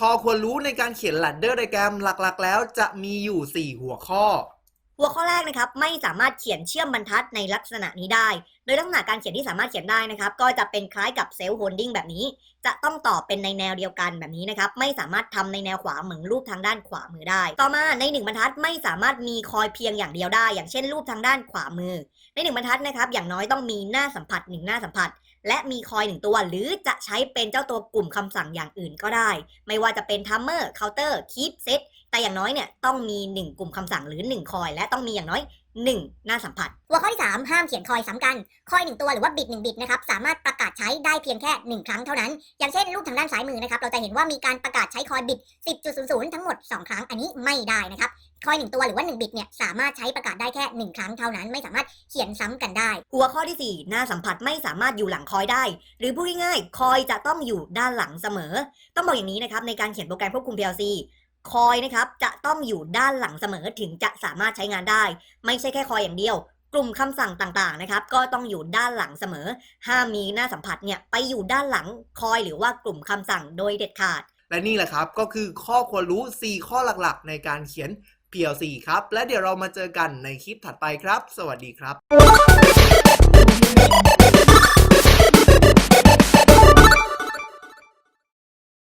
ข้อควรรู้ในการเขียน ladder diagram หลักๆ แล้วจะมีอยู่ 4 หัวข้อ หัวข้อแรกนะครับไม่สามารถเขียนเชื่อมบรรทัดในลักษณะนี้ได้ โดยลักษณะการเขียนที่สามารถเขียนได้นะครับ ก็จะเป็นคล้ายกับเซลล์โฮลดิ้งแบบนี้ จะต้องต่อเป็นในแนวเดียวกันแบบนี้นะครับ ไม่สามารถทำในแนวขวาเหมือนรูปทางด้านขวามือได้ ต่อมาในหนึ่งบรรทัดไม่สามารถมีคอยเพียงอย่างเดียวได้ อย่างเช่นรูปทางด้านขวามือ ในหนึ่งบรรทัดนะครับอย่างน้อยต้องมีหน้าสัมผัสหนึ่งหน้าสัมผัส และมีคอยหนึ่งตัวหรือจะใช้เป็นเจ้าตัวกลุ่มคำสั่งอย่างอื่นก็ได้ ไม่ว่าจะเป็น timer counter keep set แต่อย่างน้อยเนี่ยต้องมี 1 กลุ่มคำสั่งหรือ 1 คอย และต้องมีอย่างน้อย 1 หน้าสัมผัส หัวข้อที่ 3 ห้ามเขียนคอยซ้ำกัน คอย1ตัวหรือว่าบิต1บิตนะครับสามารถประกาศใช้ได้เพียงแค่ 1 ครั้งเท่านั้น อย่างเช่นรูปทางด้านซ้ายมือนะครับเราจะเห็นว่ามีการประกาศใช้คอยบิต10.00 ทั้งหมด 2 ครั้งอันนี้ไม่ได้นะครับคอย1ตัวหรือว่า 1 บิตเนี่ยสามารถใช้ประกาศได้แค่ 1 ครั้งเท่านั้น ไม่สามารถเขียนซ้ำกันได้ หัวข้อที่ 4 หน้าสัมผัสไม่สามารถอยู่หลังคอยได้ หรือพูดง่ายๆคอยจะต้องอยู่ด้านหลังเสมอ ต้องบอกอย่างนี้นะครับในการเขียนโปรแกรมควบคุม PLC คอยนะครับจะต้องอยู่ด้านหลังเสมอถึงจะสามารถใช้งานได้ ไม่ใช่แค่คอยอย่างเดียว กลุ่มคำสั่งต่างๆนะครับ ก็ต้องอยู่ด้านหลังเสมอ ห้ามมีหน้าสัมผัสเนี่ยไปอยู่ด้านหลังคอยหรือว่ากลุ่มคำสั่งโดยเด็ดขาด และนี่แหละครับก็คือข้อควรรู้ 4 ข้อหลักๆ ในการเขียน PLC ครับ และเดี๋ยวเรามาเจอกันในคลิปถัดไปครับ สวัสดีครับ